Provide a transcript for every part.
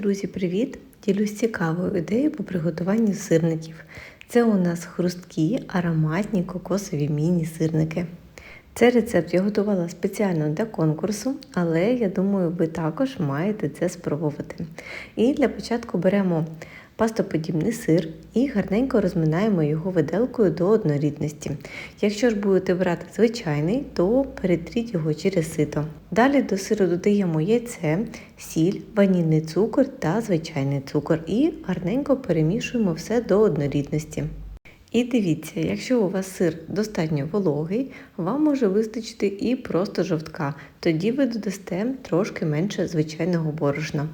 Друзі, привіт! Ділюсь цікавою ідеєю по приготуванню сирників. Це у нас хрусткі, ароматні кокосові міні-сирники. Цей рецепт я готувала спеціально для конкурсу, але я думаю, ви також маєте це спробувати. І для початку беремо пастоподібний сир і гарненько розминаємо його виделкою до однорідності. Якщо ж будете брати звичайний, то перетріть його через сито. Далі до сиру додаємо яйце, сіль, ванільний цукор та звичайний цукор і гарненько перемішуємо все до однорідності. І дивіться, якщо у вас сир достатньо вологий, вам може вистачити і просто жовтка, тоді ви додасте трошки менше звичайного борошна.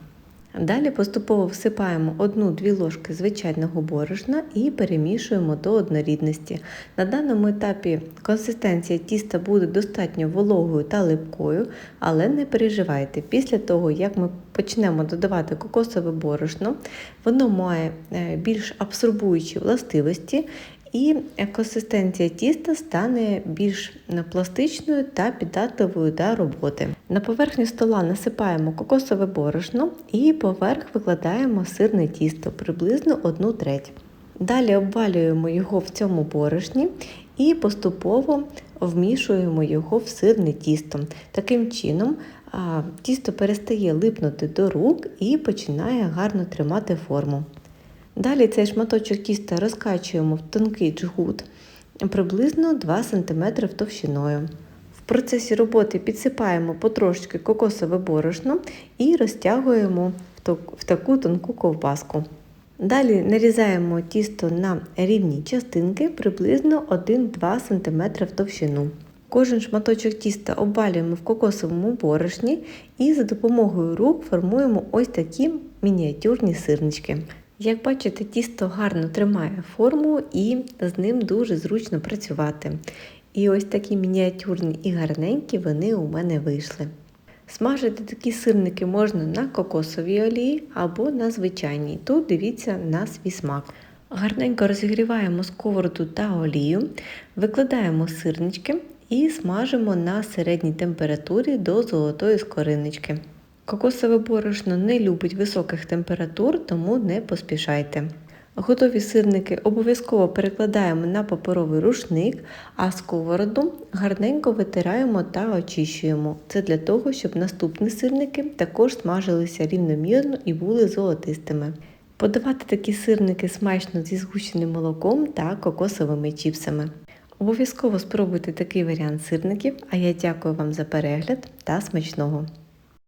Далі поступово всипаємо 1-2 ложки звичайного борошна і перемішуємо до однорідності. На даному етапі консистенція тіста буде достатньо вологою та липкою, але не переживайте, після того, як ми почнемо додавати кокосове борошно, воно має більш абсорбуючі властивості. І консистенція тіста стане більш пластичною та піддатливою до роботи. На поверхню стола насипаємо кокосове борошно і поверх викладаємо сирне тісто приблизно 1 треть. Далі обвалюємо його в цьому борошні і поступово вмішуємо його в сирне тісто. Таким чином тісто перестає липнути до рук і починає гарно тримати форму. Далі цей шматочок тіста розкачуємо в тонкий джгут приблизно 2 см товщиною. В процесі роботи підсипаємо потрошки кокосове борошно і розтягуємо в таку тонку ковбаску. Далі нарізаємо тісто на рівні частинки приблизно 1-2 см в товщину. Кожен шматочок тіста обвалюємо в кокосовому борошні і за допомогою рук формуємо ось такі мініатюрні сирнички. Як бачите, тісто гарно тримає форму і з ним дуже зручно працювати. І ось такі мініатюрні і гарненькі вони у мене вийшли. Смажити такі сирники можна на кокосовій олії або на звичайній. Тут дивіться на свій смак. Гарненько розігріваємо сковороду та олію, викладаємо сирнички і смажимо на середній температурі до золотої скориночки. Кокосове борошно не любить високих температур, тому не поспішайте. Готові сирники обов'язково перекладаємо на паперовий рушник, а сковороду гарненько витираємо та очищуємо. Це для того, щоб наступні сирники також смажилися рівномірно і були золотистими. Подавати такі сирники смачно зі згущеним молоком та кокосовими чіпсами. Обов'язково спробуйте такий варіант сирників, а я дякую вам за перегляд та смачного!